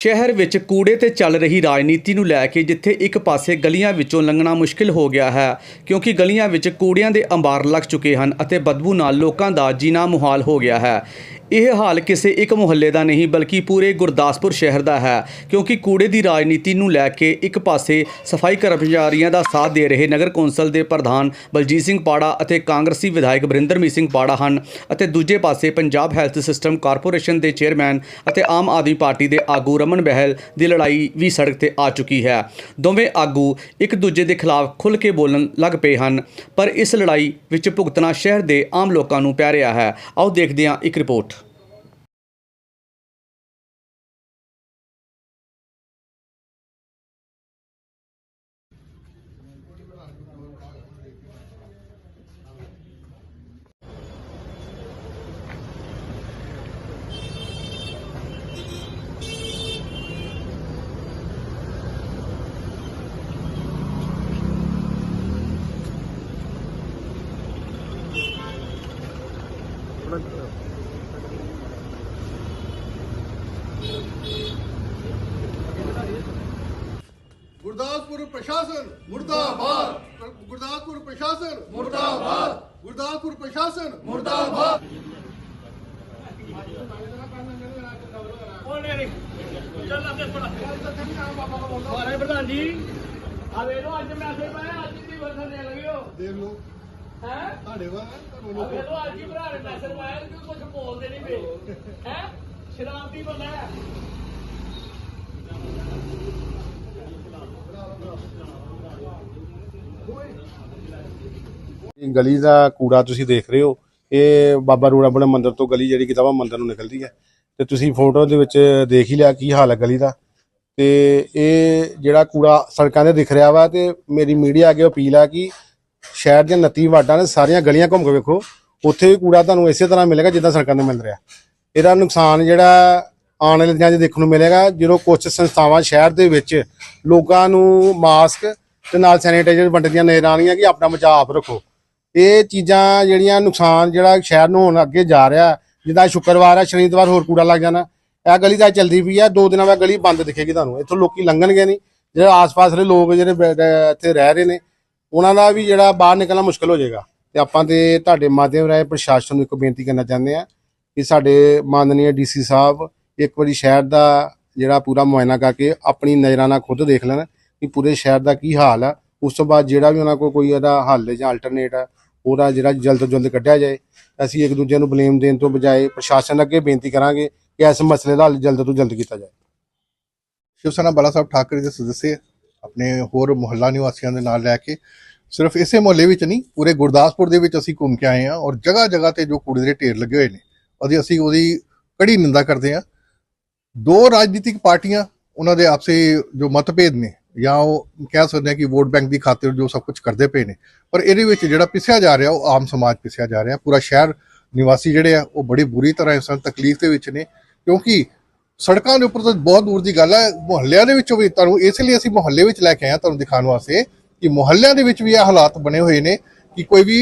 ਸ਼ਹਿਰ ਵਿੱਚ ਕੂੜੇ ਤੇ ਚੱਲ ਰਹੀ ਰਾਜਨੀਤੀ ਨੂੰ ਲੈ ਕੇ ਜਿੱਥੇ ਇੱਕ ਪਾਸੇ ਗਲੀਆਂ ਵਿੱਚੋਂ ਲੰਘਣਾ ਮੁਸ਼ਕਿਲ ਹੋ ਗਿਆ ਹੈ, ਕਿਉਂਕਿ ਗਲੀਆਂ ਵਿੱਚ ਕੂੜਿਆਂ ਦੇ ਅੰਬਾਰ ਲੱਗ ਚੁੱਕੇ ਹਨ ਅਤੇ ਬਦਬੂ ਨਾਲ ਲੋਕਾਂ ਦਾ ਜੀਣਾ ਮੁਹਾਲ ਹੋ ਗਿਆ ਹੈ। ਇਹ ਹਾਲ ਕਿਸੇ ਇੱਕ ਮੁਹੱਲੇ ਦਾ ਨਹੀਂ, ਬਲਕਿ ਪੂਰੇ ਗੁਰਦਾਸਪੁਰ ਸ਼ਹਿਰ ਦਾ ਹੈ, ਕਿਉਂਕਿ ਕੂੜੇ ਦੀ ਰਾਜਨੀਤੀ ਨੂੰ ਲੈ ਕੇ ਇੱਕ ਪਾਸੇ ਸਫ਼ਾਈ ਕਰਮਚਾਰੀਆਂ ਦਾ ਸਾਥ ਦੇ ਰਹੇ ਨਗਰ ਕੌਂਸਲ ਦੇ ਪ੍ਰਧਾਨ ਬਲਜੀਤ ਸਿੰਘ ਪਾੜਾ ਅਤੇ ਕਾਂਗਰਸੀ ਵਿਧਾਇਕ ਬਰਿੰਦਰਮੀਤ ਸਿੰਘ ਪਾੜਾ ਹਨ ਅਤੇ ਦੂਜੇ ਪਾਸੇ ਪੰਜਾਬ ਹੈਲਥ ਸਿਸਟਮ ਕਾਰਪੋਰੇਸ਼ਨ ਦੇ ਚੇਅਰਮੈਨ ਅਤੇ ਆਮ ਆਦਮੀ ਪਾਰਟੀ ਦੇ ਆਗੂ ਰਮਨ ਬਹਿਲ ਦੀ ਲੜਾਈ ਵੀ ਸੜਕ ਤੇ ਆ ਚੁੱਕੀ ਹੈ। ਦੋਵੇਂ ਆਗੂ ਇੱਕ ਦੂਜੇ ਦੇ ਖਿਲਾਫ ਖੁੱਲ੍ਹ ਕੇ ਬੋਲਣ ਲੱਗ ਪਏ ਹਨ, ਪਰ ਇਸ ਲੜਾਈ ਵਿੱਚ ਭੁਗਤਣਾ ਸ਼ਹਿਰ ਦੇ ਆਮ ਲੋਕਾਂ ਨੂੰ ਪੈ ਰਿਹਾ ਹੈ। ਆਓ ਦੇਖਦੇ ਹਾਂ ਇੱਕ ਰਿਪੋਰਟ। ਗੁਰਦਾਸਪੁਰ ਪ੍ਰਸ਼ਾਸਨ ਮੁਰਦਾਬਾਦ ਗੁਰਦਾਸਪੁਰ ਪ੍ਰਸ਼ਾਸਨ ਮੁਰਦਾਬਾਦ ਗੁਰਦਾਸਪੁਰ ਪ੍ਰਸ਼ਾਸਨ ਮੁਰਦਾਬਾਦ ਮਾਰੇ ਪ੍ਰਧਾਨ ਜੀ ਆ ਵੇਖ ਲਓ ਅੱਜ ਮੈਸੇਜ ਪਾਇਆ ਅੱਜ ਦੀ ਵਰਖਣ ਦੇ ਲਗਿਓ ਦੇਖ ਲਓ ਹੈ? ਤੁਹਾਡੇ ਵਾ ਆ ਤੁਹਾਨੂੰ ਵੇਖ ਲਓ ਅੱਜ ਹੀ ਭਰਾ ਨੇ ਮੈਸੇਜ ਪਾਇਆ ਕਿ ਕੁਝ ਬੋਲਦੇ ਨਹੀਂ ਪਏ? ਹੈ? ਸ਼ਰਾਬੀ ਬੰਦਾ ਹੈ। ਇਹ ਗਲੀ ਦਾ ਕੂੜਾ ਤੁਸੀਂ ਦੇਖ ਰਹੇ ਹੋ। ਇਹ ਬਾਬਾ ਰੂੜਾ ਬਣਾ ਮੰਦਿਰ ਤੋਂ ਗਲੀ ਜਿਹੜੀ ਕਿਤਾਬਾ ਮੰਦਿਰ ਨੂੰ ਨਿਕਲਦੀ ਹੈ। ਤੇ ਤੁਸੀਂ ਫੋਟੋ ਦੇ ਵਿੱਚ ਦੇਖ ਹੀ ਲਿਆ ਕੀ ਹਾਲ ਹੈ ਗਲੀ ਦਾ। ਤੇ ਇਹ ਜਿਹੜਾ ਕੂੜਾ ਸੜਕਾਂ ਤੇ ਦਿਖ ਰਿਹਾ ਵਾ ਤੇ ਮੇਰੀ ਮੀਡੀਆ ਅੱਗੇ ਅਪੀਲ ਹੈ ਕਿ ਸ਼ਹਿਰ ਦੀਆਂ 29 ਵਾਰਡਾਂ ਨੇ ਸਾਰੀਆਂ ਗਲੀਆਂ ਘੁੰਮ ਕੇ ਵੇਖੋ, ਉੱਥੇ ਵੀ ਕੂੜਾ ਤੁਹਾਨੂੰ ਇਸੇ ਤਰ੍ਹਾਂ ਮਿਲੇਗਾ ਜਿੱਦਾਂ ਸੜਕਾਂ ਤੇ ਮਿਲ ਰਿਹਾ। ਇਹਦਾ ਨੁਕਸਾਨ ਜਿਹੜਾ ਆਉਣ ਵਾਲੇ ਦਿਨਾਂ 'ਚ ਦੇਖਣ ਨੂੰ ਮਿਲੇਗਾ, ਜਦੋਂ ਕੁਝ ਸੰਸਥਾਵਾਂ ਸ਼ਹਿਰ ਦੇ ਵਿੱਚ ਲੋਕਾਂ ਨੂੰ ਮਾਸਕ ਤੇ ਨਾਲ ਸੈਨੀਟਾਈਜ਼ਰ ਵੰਡਦੀਆਂ ਨਜ਼ਰ ਆਉਣਗੀਆਂ ਕਿ ਆਪਣਾ ਬਚਾਅ ਆਪ ਰੱਖੋ। ਇਹ ਚੀਜ਼ਾਂ ਜਿਹੜੀਆਂ ਨੁਕਸਾਨ ਜਿਹੜਾ ਸ਼ਹਿਰ ਨੂੰ ਹੁਣ ਅੱਗੇ ਜਾ ਰਿਹਾ, ਜਿੱਦਾਂ ਸ਼ੁੱਕਰਵਾਰ ਆ, ਸ਼ਨੀਵਾਰ ਹੋਰ ਕੂੜਾ ਲੱਗ ਜਾਣਾ। ਇਹ ਗਲੀ ਤਾਂ ਚੱਲਦੀ ਪਈ ਆ, ਦੋ ਦਿਨਾਂ ਬਾਅਦ ਗਲੀ ਬੰਦ ਦਿਖੇਗੀ ਤੁਹਾਨੂੰ। ਇੱਥੋਂ ਲੋਕੀ ਲੰਘਣਗੇ ਨਹੀਂ। ਜਿਹੜੇ ਆਸ-ਪਾਸ ਦੇ ਲੋਕ ਜਿਹੜੇ ਇੱਥੇ ਰਹਿ ਰਹੇ ਨੇ ਉਹਨਾਂ ਦਾ ਵੀ ਜਿਹੜਾ ਬਾਹਰ ਨਿਕਲਣਾ ਮੁਸ਼ਕਲ ਹੋ ਜਾਏਗਾ। ਤੇ ਆਪਾਂ ਤੇ ਤੁਹਾਡੇ ਮਾਧਿਅਮ ਰਾਹੀਂ ਪ੍ਰਸ਼ਾਸਨ ਨੂੰ ਇੱਕ ਬੇਨਤੀ ਕਰਨਾ ਚਾਹੁੰਦੇ ਆ ਕਿ ਸਾਡੇ ਮਾਨਨੀय ਡੀਸੀ ਸਾਹਿਬ ਇੱਕ ਵਾਰੀ ਸ਼ਹਿਰ ਦਾ ਜਿਹੜਾ ਪੂਰਾ ਮੁਆਇਨਾ ਕਰਕੇ ਆਪਣੀ ਨਜ਼ਰਾਂ ਨਾਲ ਖੁਦ ਦੇਖ ਲੈਣ ਕਿ ਪੂਰੇ ਸ਼ਹਿਰ ਦਾ ਕੀ ਹਾਲ ਆ। ਉਸ ਤੋਂ ਬਾਅਦ ਜਿਹੜਾ ਵੀ ਉਹਨਾਂ ਕੋਲ ਕੋਈ ਇਹਦਾ ਹੱਲ ਜਾਂ ਅਲਟਰਨੇਟ ਆ, ਉਹਦਾ ਜਿਹੜਾ ਜਲਦ ਤੋਂ ਜਲਦ ਕੱਢਿਆ ਜਾਏ। ਅਸੀਂ ਇੱਕ ਦੂਜੇ ਨੂੰ ਬਲੇਮ ਦੇਣ ਤੋਂ ਬਜਾਏ ਪ੍ਰਸ਼ਾਸਨ ਅੱਗੇ ਬੇਨਤੀ ਕਰਾਂਗੇ ਕਿ ਇਸ ਮਸਲੇ ਦਾ ਹੱਲ ਜਲਦ ਤੋਂ ਜਲਦ ਕੀਤਾ ਜਾਏ। ਸ਼ਿਵ ਸੈਨਾ ਬਾਲਾ ਸਾਹਿਬ ਠਾਕਰੇ ਦੇ ਸਦੱਸਿਆ ਆਪਣੇ ਹੋਰ ਮੁਹੱਲਾ ਨਿਵਾਸੀਆਂ ਦੇ ਨਾਲ ਲੈ ਕੇ ਸਿਰਫ ਇਸੇ ਮੁਹੱਲੇ ਵਿੱਚ ਨਹੀਂ, ਪੂਰੇ ਗੁਰਦਾਸਪੁਰ ਦੇ ਵਿੱਚ ਅਸੀਂ ਘੁੰਮ ਕੇ ਆਏ ਹਾਂ ਔਰ ਜਗ੍ਹਾ ਜਗ੍ਹਾ ਤੇ ਜੋ ਕੂੜੇ ਦੇ ਢੇਰ ਲੱਗੇ ਹੋਏ ਨੇ, ਉਹਦੀ ਅਸੀਂ ਉਹਦੀ ਕੜੀ ਨਿੰਦਾ ਕਰਦੇ ਹਾਂ। ਦੋ ਰਾਜਨੀਤਿਕ ਪਾਰਟੀਆਂ ਉਹਨਾਂ ਦੇ ਆਪਸੇ ਜੋ ਮਤਭੇਦ ਨੇ ਜਾਂ ਉਹ ਕਹਿ ਸਕਦੇ ਹਾਂ ਕਿ ਵੋਟ ਬੈਂਕ ਦੀ ਖਾਤਰ ਜੋ ਸਭ ਕੁਝ ਕਰਦੇ ਪਏ ਨੇ, ਪਰ ਇਹਦੇ ਵਿੱਚ ਜਿਹੜਾ ਪਿਸਿਆ ਜਾ ਰਿਹਾ ਉਹ ਆਮ ਸਮਾਜ ਪਿਸਿਆ ਜਾ ਰਿਹਾ। ਪੂਰਾ ਸ਼ਹਿਰ ਨਿਵਾਸੀ ਜਿਹੜੇ ਆ ਉਹ ਬੜੀ ਬੁਰੀ ਤਰ੍ਹਾਂ ਇਸ ਤਕਲੀਫ ਦੇ ਵਿੱਚ ਨੇ ਕਿਉਂਕਿ ਸੜਕਾਂ ਦੇ ਉੱਪਰ ਤਾਂ ਬਹੁਤ ਦੂਰ ਦੀ ਗੱਲ ਹੈ ਮੁਹੱਲਿਆਂ ਦੇ ਵਿੱਚੋਂ ਵੀ ਤੁਹਾਨੂੰ ਇਸ ਲਈ ਅਸੀਂ ਮੁਹੱਲੇ ਵਿੱਚ ਲੈ ਕੇ ਆਏ ਹਾਂ ਤੁਹਾਨੂੰ ਦਿਖਾਉਣ ਵਾਸਤੇ ਕਿ ਮੁਹੱਲਿਆਂ ਦੇ ਵਿੱਚ ਵੀ ਇਹ ਹਾਲਾਤ ਬਣੇ ਹੋਏ ਨੇ ਕਿ ਕੋਈ ਵੀ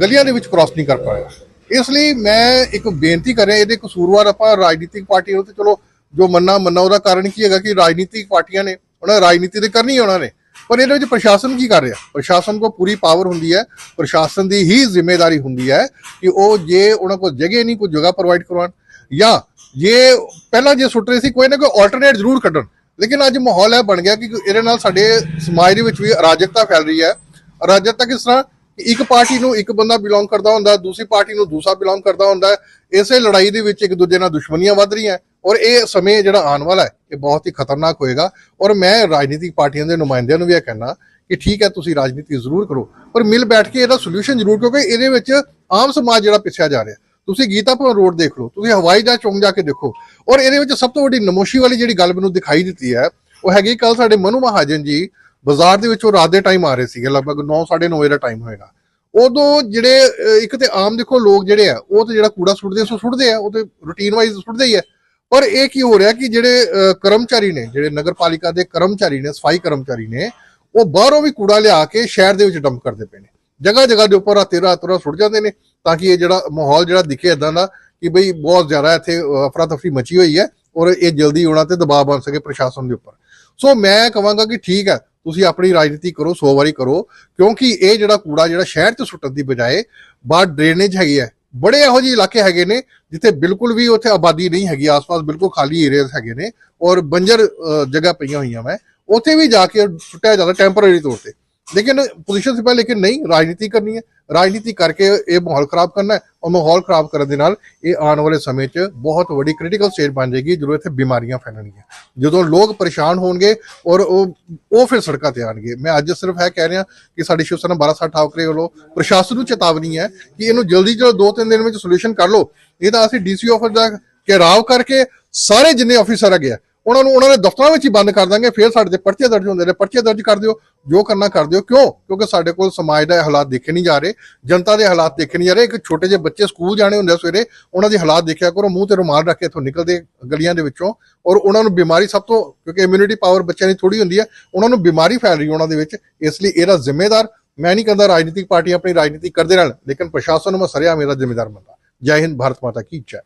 ਗਲੀਆਂ ਦੇ ਵਿੱਚ ਕ੍ਰਾਸ ਨਹੀਂ ਕਰ ਪਾਇਆ। ਇਸ ਲਈ ਮੈਂ ਇੱਕ ਬੇਨਤੀ ਕਰ ਰਿਹਾ ਇਹਦੇ ਕਸੂਰਵਾਰ ਆਪਾਂ ਰਾਜਨੀਤਿਕ ਪਾਰਟੀ ਨੂੰ ਤੇ ਚਲੋ ਜੋ ਮੰਨਾ ਮੰਨਾ ਉਹਦਾ ਕਾਰਨ ਕੀ ਹੈਗਾ ਕਿ ਰਾਜਨੀਤਿਕ ਪਾਰਟੀਆਂ ਨੇ, ਉਹਨਾਂ ਰਾਜਨੀਤੀ ਤੇ ਕਰਨੀ ਉਹਨਾਂ ਨੇ, ਪਰ ਇਹਦੇ ਵਿੱਚ ਪ੍ਰਸ਼ਾਸਨ ਕੀ ਕਰ ਰਿਹਾ? ਪ੍ਰਸ਼ਾਸਨ ਕੋ ਪੂਰੀ ਪਾਵਰ ਹੁੰਦੀ ਹੈ, ਪ੍ਰਸ਼ਾਸਨ ਦੀ ਹੀ ਜ਼ਿੰਮੇਵਾਰੀ ਹੁੰਦੀ ਹੈ ਕਿ ਉਹ ਜੇ ਉਹਨਾਂ ਕੋਲ ਜਗ੍ਹਾ ਨਹੀਂ, ਕੋਈ ਜਗ੍ਹਾ ਪ੍ਰੋਵਾਈਡ ਕਰਵਾਉਣ ਜਾਂ ਜੇ ਪਹਿਲਾਂ ਜੇ ਸੁੱਟ ਰਹੇ ਸੀ, ਕੋਈ ਨਾ ਕੋਈ ਆਲਟਰਨੇਟ ਜ਼ਰੂਰ ਕੱਢਣ। ਲੇਕਿਨ ਅੱਜ ਮਾਹੌਲ ਹੈ ਬਣ ਗਿਆ ਕਿ ਇਹਦੇ ਨਾਲ ਸਾਡੇ ਸਮਾਜ ਦੇ ਵਿੱਚ ਵੀ ਅਰਾਜਕਤਾ ਫੈਲ ਰਹੀ ਹੈ। ਅਰਾਜਕਤਾ ਕਿਸ ਤਰ੍ਹਾਂ? ਇੱਕ ਪਾਰਟੀ ਨੂੰ ਇੱਕ ਬੰਦਾ ਬਿਲੋਂਗ ਕਰਦਾ ਹੁੰਦਾ, ਦੂਸਰੀ ਪਾਰਟੀ ਨੂੰ ਦੂਸਰਾ ਬਿਲੋਂਗ ਕਰਦਾ ਹੁੰਦਾ। ਇਸੇ ਲੜਾਈ ਦੇ ਵਿੱਚ ਇੱਕ ਦੂਜੇ ਨਾਲ ਦੁਸ਼ਮਣੀਆਂ ਵੱਧ ਰਹੀਆਂ। ਔਰ ਇਹ ਸਮੇਂ ਜਿਹੜਾ ਆਉਣ ਵਾਲਾ ਹੈ, ਇਹ ਬਹੁਤ ਹੀ ਖਤਰਨਾਕ ਹੋਏਗਾ। ਔਰ ਮੈਂ ਰਾਜਨੀਤਿਕ ਪਾਰਟੀਆਂ ਦੇ ਨੁਮਾਇੰਦਿਆਂ ਨੂੰ ਵੀ ਇਹ ਕਹਿਣਾ ਕਿ ਠੀਕ ਹੈ, ਤੁਸੀਂ ਰਾਜਨੀਤੀ ਜ਼ਰੂਰ ਕਰੋ। ਪਰ ਮਿਲ ਬੈਠ ਕੇ ਇਹਦਾ ਸੋਲੂਸ਼ਨ ਜ਼ਰੂਰ, ਕਿਉਂਕਿ ਇਹਦੇ ਵਿੱਚ ਆਮ ਸਮਾਜ ਜਿਹੜਾ ਪਿੱਛਿਆ ਜਾ ਰਿਹਾ। ਤੁਸੀਂ ਗੀਤਾ ਭਵਨ ਰੋਡ ਦੇਖ ਲਓ, ਤੁਸੀਂ ਹਵਾਈ ਜਹਾਜ਼ ਚੌਂਕ ਜਾ ਕੇ ਦੇਖੋ, ਔਰ ਇਹਦੇ ਵਿੱਚ ਸਭ ਤੋਂ ਵੱਡੀ ਨਮੋਸ਼ੀ ਵਾਲੀ ਜਿਹੜੀ ਗੱਲ ਮੈਨੂੰ ਦਿਖਾਈ ਦਿੱਤੀ ਹੈ, ਉਹ ਹੈਗੀ ਕੱਲ ਸਾਡੇ ਮਨੂ ਮਹਾਜਨ ਜੀ ਬਾਜ਼ਾਰ ਦੇ ਵਿੱਚੋਂ ਰਾਤ ਦੇ ਟਾਈਮ ਆ ਰਹੇ ਸੀਗੇ, ਲਗਭਗ 9:30 ਵਜੇ ਦਾ ਟਾਈਮ ਹੋਏਗਾ। ਉਦੋਂ ਜਿਹੜੇ ਇੱਕ ਤੇ ਆਮ ਦੇਖੋ ਲੋਕ ਜਿਹੜੇ ਆ, ਉਹ ਤੇ ਜਿਹੜਾ ਕੂੜਾ ਸੁੱਟਦੇ ਸੋ ਸੁੱਟਦੇ ਆ, ਉਹ ਤੇ ਰੂਟੀਨ ਵਾਈਜ਼ ਸੁੱਟਦੇ ਹੀ ਆ। ਪਰ ਇਹ ਕੀ ਹੋ ਰਿਹਾ ਕਿ ਜਿਹੜੇ ਕਰਮਚਾਰੀ ਨੇ, ਜਿਹੜੇ ਨਗਰਪਾਲਿਕਾ ਦੇ ਕਰਮਚਾਰੀ ਨੇ, ਸਫ਼ਾਈ ਕਰਮਚਾਰੀ ਨੇ, ਉਹ ਬਾਹਰੋਂ ਵੀ ਕੂੜਾ ਲਿਆ ਕੇ ਸ਼ਹਿਰ ਦੇ ਵਿੱਚ ਡੰਪ ਕਰਦੇ ਪਏ ਨੇ। ਜਗ੍ਹਾ ਜਗ੍ਹਾ ਦੇ ਉੱਪਰ ਰਾਤੇ ਰਾਤ ਰਾਤ ਸੁੱਟ ਜਾਂਦੇ ਨੇ ਤਾਂ ਕਿ ਇਹ ਜਿਹੜਾ ਮਾਹੌਲ ਜਿਹੜਾ ਦਿਖੇ ਇਦਾਂ ਦਾ ਕਿ ਬਈ ਬਹੁਤ ਜ਼ਿਆਦਾ ਇੱਥੇ ਅਹ, ਅਫਰਾ ਤਫਰੀ ਮਚੀ ਹੋਈ ਹੈ ਔਰ ਇਹ ਜਲਦੀ ਉਹਨਾਂ ਤੇ ਦਬਾਅ ਬਣ ਸਕੇ ਪ੍ਰਸ਼ਾਸਨ ਦੇ ਉੱਪਰ। ਸੋ ਮੈਂ ਕਹਾਂਗਾ ਕਿ ਠੀਕ ਹੈ ਤੁਸੀਂ ਆਪਣੀ ਰਾਜਨੀਤੀ ਕਰੋ 100 ਵਾਰੀ ਕਰੋ ਕਿਉਂਕਿ ਇਹ ਜਿਹੜਾ ਕੂੜਾ ਜਿਹੜਾ ਸ਼ਹਿਰ 'ਚ ਸੁੱਟਣ ਦੀ ਬਜਾਏ ਬਾਹਰ ਡਰੇਨੇਜ ਹੈਗੀ ਹੈ। ਬੜੇ ਇਹੋ ਜਿਹੇ ਇਲਾਕੇ ਹੈਗੇ ਨੇ ਜਿੱਥੇ ਬਿਲਕੁਲ ਵੀ ਉੱਥੇ ਆਬਾਦੀ ਨਹੀਂ ਹੈਗੀ ਆਸ-ਪਾਸ ਬਿਲਕੁਲ ਖਾਲੀ ਏਰੀਆਜ਼ ਹੈਗੇ ਨੇ ਔਰ ਬੰਜਰ ਜਗ੍ਹਾ ਪਈਆਂ ਹੋਈਆਂ ਮੈਂ ਉੱਥੇ ਵੀ ਜਾ ਕੇ ਸੁੱਟਿਆ ਜਾਂਦਾ ਟੈਂਪਰੇਰੀ ਤੌਰ ਤੇ। ਲੇਕਿਨ ਪੋਜੀਸ਼ਨ ਸਿਪਾ ਲੇਕਿਨ ਨਹੀਂ, ਰਾਜਨੀਤੀ ਕਰਨੀ ਹੈ। ਰਾਜਨੀਤੀ ਕਰਕੇ ਇਹ ਮਾਹੌਲ ਖਰਾਬ ਕਰਨਾ ਹੈ ਔਰ ਮਾਹੌਲ ਖਰਾਬ ਕਰਨ ਦੇ ਨਾਲ ਇਹ ਆਉਣ ਵਾਲੇ ਸਮੇਂ 'ਚ ਬਹੁਤ ਵੱਡੀ ਕ੍ਰਿਟੀਕਲ ਸਟੇਜ ਬਣ ਜਾਏਗੀ, ਜਦੋਂ ਇੱਥੇ ਬਿਮਾਰੀਆਂ ਫੈਲਣਗੀਆਂ। ਜਦੋਂ ਲੋਕ ਪਰੇਸ਼ਾਨ ਹੋਣਗੇ ਔਰ ਉਹ ਉਹ ਫਿਰ ਸੜਕਾਂ ਤੇ ਆਣਗੇ ਮੈਂ ਅੱਜ ਸਿਰਫ ਇਹ ਕਹਿ ਰਿਹਾ ਕਿ ਸਾਡੀ ਸ਼ਿਵ ਸੈਨਾ 12 ਸਾਲ ਠਾਕਰੇ ਵੱਲੋਂ ਪ੍ਰਸ਼ਾਸਨ ਨੂੰ ਚੇਤਾਵਨੀ ਹੈ ਕਿ ਇਹਨੂੰ ਜਲਦੀ ਤੋਂ ਦੋ ਤਿੰਨ ਦਿਨ ਵਿੱਚ ਸੋਲੂਸ਼ਨ ਕਰ ਲਓ। ਇਹ ਤਾਂ ਅਸੀਂ ਡੀਸੀ ਆਫਿਸ ਦਾ ਘੇਰਾਵ ਕਰਕੇ ਸਾਰੇ ਜਿੰਨੇ ਆਫੀਸਰ ਹੈਗੇ ਆ ਉਹਨਾਂ ਨੂੰ, ਉਹਨਾਂ ਦੇ ਦਫ਼ਤਰਾਂ ਵਿੱਚ ਹੀ ਬੰਦ ਕਰ ਦਾਂਗੇ, ਫਿਰ ਸਾਡੇ ਤੇ ਪਰਚੇ ਦਰਜ ਹੁੰਦੇ ਨੇ। ਪਰਚੇ ਦਰਜ ਕਰ ਦਿਓ, ਜੋ ਕਰਨਾ ਕਰ ਦਿਓ। ਕਿਉਂ? ਕਿਉਂਕਿ ਸਾਡੇ ਕੋਲ ਸਮਾਜ ਦਾ ਹਾਲਾਤ ਦੇਖੇ ਨਹੀਂ ਜਾ ਰਹੇ, ਜਨਤਾ ਦੇ ਹਾਲਾਤ ਦੇਖੇ ਨਹੀਂ ਜਾ ਰਹੇ। ਇੱਕ ਛੋਟੇ ਜਿਹੇ ਬੱਚੇ ਸਕੂਲ ਜਾਣੇ ਹੁੰਦੇ ਆ ਸਵੇਰੇ, ਉਹਨਾਂ ਦੇ ਹਾਲਾਤ ਦੇਖਿਆ ਕਰੋ, ਮੂੰਹ ਤੇ ਰੁਮਾਲ ਰੱਖ ਕੇ ਇੱਥੋਂ ਨਿਕਲਦੇ ਗਲੀਆਂ ਦੇ ਵਿੱਚੋਂ। ਔਰ ਉਹਨਾਂ ਨੂੰ ਬਿਮਾਰੀ ਸਭ ਤੋਂ, ਕਿਉਂਕਿ ਇਮਿਊਨਿਟੀ ਪਾਵਰ ਬੱਚਿਆਂ ਦੀ ਥੋੜੀ ਹੁੰਦੀ ਹੈ, ਉਹਨਾਂ ਨੂੰ ਬਿਮਾਰੀ ਫੈਲ ਰਹੀ ਹੈ ਉਹਨਾਂ ਦੇ ਵਿੱਚ। ਇਸ ਲਈ ਇਹਦਾ ਜ਼ਿੰਮੇਦਾਰ, ਮੈਂ ਨਹੀਂ ਕਹਿੰਦਾ ਰਾਜਨੀਤਿਕ ਪਾਰਟੀਆਂ ਆਪਣੀ ਰਾਜਨੀਤੀ ਕਰਦੇ ਰਹਿਣ, ਲੇਕਿਨ ਪ੍ਰਸ਼ਾਸਨ ਨੂੰ ਮੈਂ ਸਰਿਆ ਮੇਰਾ ਜ਼ਿੰਮੇਦਾਰ ਮੰਨਦਾ। ਜੈ ਹਿੰਦ, ਭਾਰਤ ਮਾਤਾ ਕੀ ਜੈ।